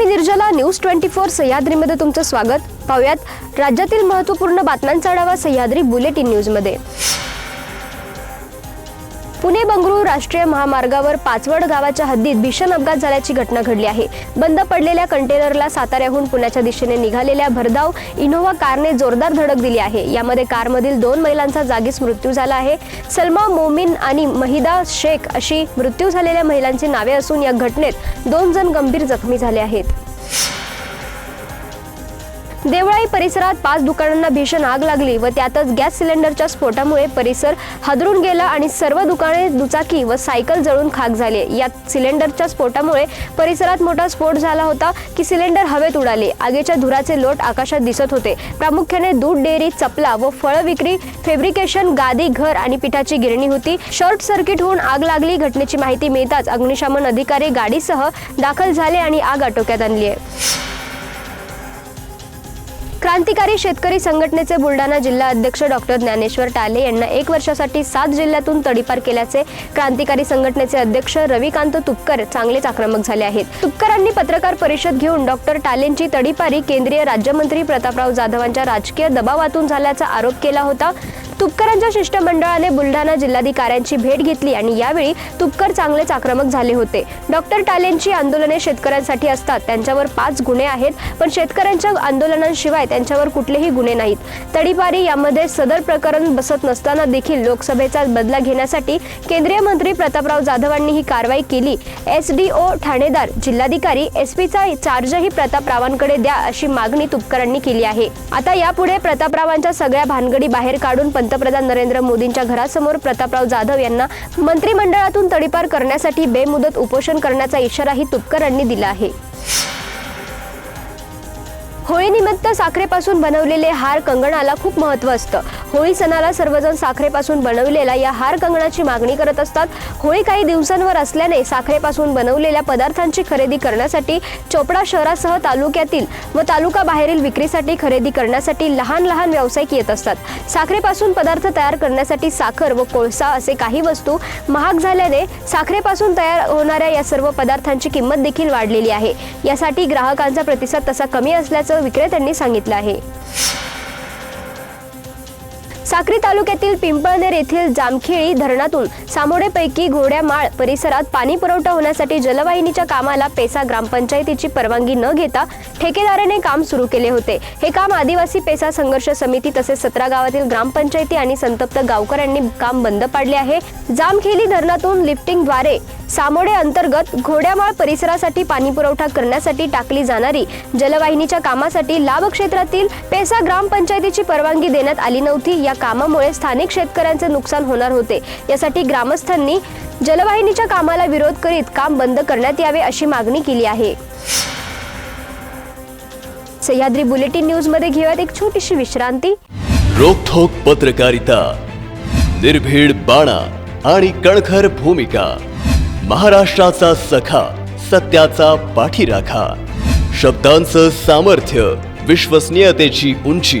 मी Nirjala news twenty four सह्याद्रीमध्ये तुमचं स्वागत. पाहूयात राज्यातील महत्त्वपूर्ण बातम्यांचा आढावा सह्याद्री बुलेटिन न्यूजमध्ये. पुणे बंगळुरू राष्ट्रीय महामार्गावर पाचवड गावाच्या हद्दीत भीषण अपघात झाल्याची घटना घडली आहे. बंद पडलेल्या कंटेनरला साताऱ्याहून पुण्याच्या दिशेने निघालेल्या भरधाव इनोव्हा कारने जोरदार धडक दिली आहे. यामध्ये कारमधील दोन महिलांचा जागीच मृत्यू झाला आहे. सलमा मोमीन आणि महिदा शेख अशी मृत्यू झालेल्या महिलांची नावे असून या घटनेत दोन जण गंभीर जखमी झाले आहेत. देवळाई परिसरात पाच दुकानांना भीषण आग लागली व त्यातच गॅस सिलेंडरच्या स्फोटामुळे परिसर हादरून गेला आणि सर्व दुकाने दुचाकी व सायकल जळून खाक झाले. यात सिलेंडरच्या स्फोटामुळे परिसरात मोठा स्फोट झाला होता की सिलेंडर हवेत उडाले. आगीच्या धुराचे लोट आकाशात दिसत होते. प्रामुख्याने दूध डेअरी चपला व फळ विक्री फेब्रिकेशन गादी घर आणि पिठाची गिरणी होती. शॉर्ट सर्किट होऊन आग लागली. घटनेची माहिती मिळताच अग्निशमन अधिकारी गाडीसह दाखल झाले आणि आग आटोक्यात आणली आहे. क्रांतिकारी शेतकरी संघटनेचे बुलढाणा जिल्हा अध्यक्ष डॉक्टर ज्ञानेश्वर टाले यांना एक वर्षासाठी सात जिल्ह्यातून तडीपार केल्याचे क्रांतिकारी संघटनेचे अध्यक्ष रविकांत तुपकर चांगलेच आक्रमक झाले आहेत. तुपकरांनी पत्रकार परिषद घेऊन डॉक्टर टालेंची तडीपारी केंद्रीय राज्यमंत्री प्रतापराव जाधवांच्या राजकीय दबावातून झाल्याचा आरोप केला होता. तुपकरांच्या शिष्टमंडळाने बुलढाणा जिल्हाधिकाऱ्यांची भेट घेतली आणि यावेळी तुपकर चांगलेच आक्रमक झाले होते. डॉक्टर टालेंची आंदोलने शेतकऱ्यांसाठी असतात. त्यांच्यावर पाच गुन्हे आहेत पण शेतकऱ्यांच्या आंदोलनांशिवाय त्यांच्यावर कुठलेही गुन्हे नाहीत. तडीपारी यामध्ये सदर प्रकरण बसत नसताना देखील लोकसभेचा बदला घेण्यासाठी केंद्रीय मंत्री प्रतापराव जाधवांनी ही कारवाई केली. एस डी ओ ठाणेदार जिल्हाधिकारी एस पीचा चार्जही प्रतापरावांकडे द्या अशी मागणी तुपकरांनी केली आहे. आता यापुढे प्रतापरावांच्या सगळ्या भानगडी बाहेर काढून पंतप्रधान नरेंद्र मोदींच्या घरासमोर प्रतापराव जाधव यांना मंत्रिमंडळातून तडीपार करण्यासाठी बेमुदत उपोषण करण्याचा इशाराही तुपकरांनी दिला आहे. होळीनिमित्त साखरेपासून बनवलेले हार कंगणाला खूप महत्त्व असतं. होळी सणाला सर्वजण साखरेपासून बनवलेल्या या हार कंगणाची मागणी करत असतात. होळी काही दिवसांवर असल्याने साखरेपासून बनवलेल्या पदार्थांची खरेदी करण्यासाठी चोपडा शहरासह तालुक्यातील व तालुका बाहेरील विक्रीसाठी खरेदी करण्यासाठी लहान लहान व्यावसायिक येत असतात. साखरेपासून पदार्थ तयार करण्यासाठी साखर व कोळसा असे काही वस्तू महाग झाल्याने साखरेपासून तयार होणाऱ्या या सर्व पदार्थांची किंमत देखील वाढलेली आहे. यासाठी ग्राहकांचा प्रतिसाद तसा कमी असल्याचं विक्रेत्यांनी सांगितलं आहे. साक्री तालुक्यातील पिंपळनेर येथील जामखेळी धरणातून सामोडेपैकी घोड्यामाळ परिसरात पाणी पुरवठा होण्यासाठी जलवाहिनीच्या कामाला पेसा ग्रामपंचायतीची परवानगी न घेता ठेकेदाराने काम सुरू केले होते. हे काम आदिवासी पेसा संघर्ष समिती तसेच सतरा गावातील ग्रामपंचायती आणि संतप्त गावकऱ्यांनी काम बंद पाडले आहे. जामखेली धरणातून लिफ्टिंगद्वारे सामोडे अंतर्गत घोड्यामाळ परिसरासाठी पाणी पुरवठा करण्यासाठी टाकली जाणारी जलवाहिनीच्या कामासाठी लाभ क्षेत्रातील पेसा ग्रामपंचायतीची परवानगी देण्यात आली नव्हती. या कामामुळे स्थानिक शेतकऱ्यांचे नुकसान होणार होते. यासाठी ग्रामस्थांनी जलवाहिनीच्या कामाला विरोध करीत काम बंद करण्यात यावे अशी मागणी केली आहे. सह्याद्री बुलेटिन न्यूजमध्ये घेऊयात एक छोटीशी विश्रांती. रोखोक पत्रकारिता निर्भीड बाणा आणि कणखर भूमिका महाराष्ट्राचा सखा सत्याचा पाठीराखा शब्दांचं सामर्थ्य विश्वसनीयतेची उंची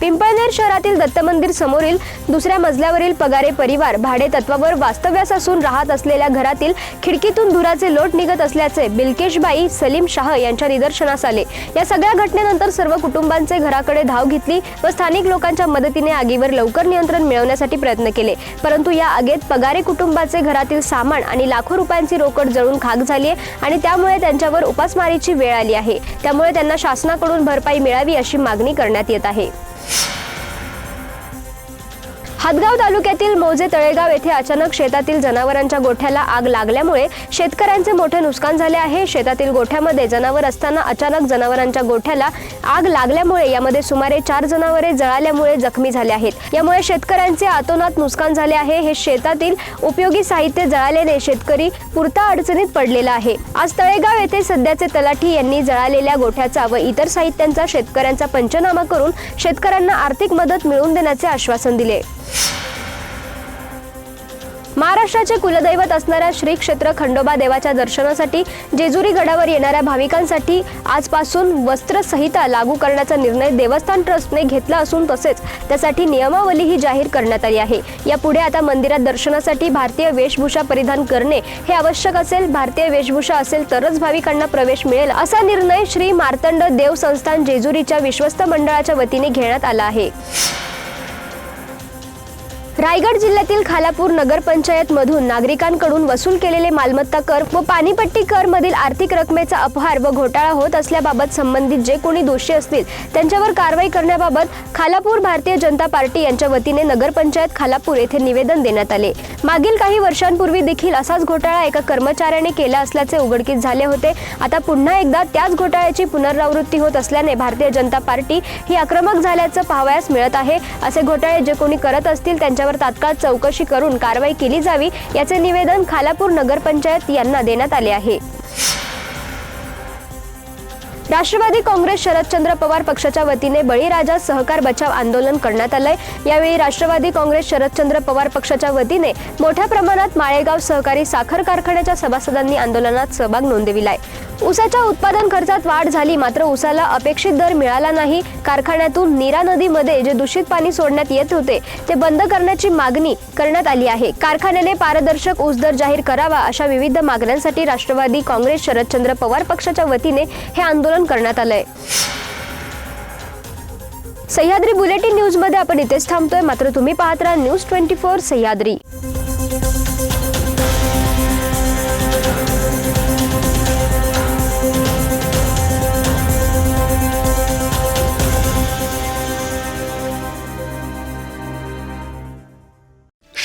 पिंपळनेर शहरातील दत्त मंदिर समोरील दुसऱ्या मजल्यावरील पगारे परिवार भाडे तत्वावर वास्तव्यास असून राहत असलेल्या घरातील खिडकीतून धुराचे लोट निघत असल्याचे बिलकेशबाई सलीम शाह यांच्या निदर्शनास आले. या सगळ्या घटनेनंतर सर्व कुटुंबांचे घराकडे धाव घेतली व स्थानिक लोकांच्या मदतीने आगीवर लवकर नियंत्रण मिळवण्यासाठी प्रयत्न केले. परंतु या आगीत पगारे कुटुंबाचे घरातील सामान आणि लाखो रुपयांची रोकड जळून खाक झाली आहे आणि त्यामुळे त्यांच्यावर उपासमारीची वेळ आली आहे. त्यामुळे त्यांना शासनाकडून भरपाई मिळावी अशी मागणी करण्यात येत आहे. हातगाव तालुक्यातील मौजे तळेगाव येथे अचानक शेतातील जनावरांच्या गोठ्याला आग लागल्यामुळे शेतकऱ्यांचे मोठे नुकसान झाले आहे. शेतातील गोठ्यामध्ये जनावर असताना अचानक जनावरांच्या गोठ्याला आग लागल्यामुळे यामध्ये सुमारे चार जनावरे जळाल्यामुळे जखमी झाले आहेत. यामुळे शेतकऱ्यांचे आतोनात नुकसान झाले आहे. हे शेतातील उपयोगी साहित्य जळाल्याने शेतकरी पुरता अडचणीत पडलेला आहे. आज तळेगाव येथे सध्याचे तलाठी यांनी जळालेल्या गोठ्याचा व इतर साहित्यांचा शेतकऱ्यांचा पंचनामा करून शेतकऱ्यांना आर्थिक मदत मिळवून देण्याचे आश्वासन दिले. महाराष्ट्राचे कुलदैवत असणाऱ्या श्री क्षेत्र खंडोबा देवाच्या दर्शनासाठी जेजुरी गडावर येणाऱ्या भाविकांसाठी आजपासून वस्त्र संहिता लागू करण्याचा निर्णय देवस्थान ट्रस्टने घेतला असून तसेच त्यासाठी नियमावलीही जाहीर करण्यात आली आहे. यापुढे आता मंदिरात दर्शनासाठी भारतीय वेशभूषा परिधान करणे हे आवश्यक असेल भारतीय वेशभूषा असेल तरच भाविकांना प्रवेश मिळेल असा निर्णय श्री मार्तंड देव संस्थान जेजुरीच्या विश्वस्त मंडळाच्या वतीने घेण्यात आला आहे. रायगड जिल्ह्यातील खालापूर नगरपंचायत मधून नागरिकांकडून वसूल केलेले मालमत्ता कर व पाणीपट्टी कर मधील आर्थिक रकमेचा अपहार व घोटाळा होत असल्याबाबत संबंधित जे कोणी दोषी असतील त्यांच्यावर कारवाई करण्याबाबत खालापूर भारतीय जनता पार्टी यांच्या वतीने नगरपंचायत खालापूर येथे निवेदन देण्यात आले. मागील काही वर्षांपूर्वी देखील असाच घोटाळा एका कर्मचाऱ्याने केला असल्याचे उघडकीस झाले होते. आता पुन्हा एकदा त्याच घोटाळ्याची पुनरावृत्ती होत असल्याने भारतीय जनता पार्टी ही आक्रमक झाल्याचं पाहावयास मिळत आहे. असे घोटाळे जे कोणी करत असतील त्यांच्या त्यांच्यावर तात्काळ चौकशी करून कारवाई केली जावी याचे निवेदन खालापूर नगरपंचायत यांना देण्यात आले आहे. राष्ट्रवादी काँग्रेस शरदचंद्र पवार पक्षाच्या वतीने बळीराजा सहकार बचाव आंदोलन करण्यात आलंय. यावेळी राष्ट्रवादी काँग्रेस शरदचंद्र पवार पक्षाच्या वतीने मोठ्या प्रमाणात माळेगाव सहकारी साखर कारखान्याच्या सभासदांनी आंदोलनात सहभाग नोंदविलाय. ऊसाच्या उत्पादन खर्चात वाढ झाली मात्र ऊसाला अपेक्षित दर मिळाला नाही. कारखान्यातून नीरा नदीमध्ये जे दूषित पाणी सोडण्यात येत होते ते बंद करण्याची मागणी करण्यात आली आहे. कारखान्याने पारदर्शक ऊस दर जाहीर करावा अशा विविध मागण्यांसाठी राष्ट्रवादी काँग्रेस शरदचंद्र पवार पक्षाच्या वतीने हे आंदोलन करण्यात आलंय. सह्याद्री बुलेटिन न्यूजमध्ये आपण इथेच थांबतोय. मात्र तुम्ही पाहत राहा न्यूज ट्वेंटी फोर सह्याद्री.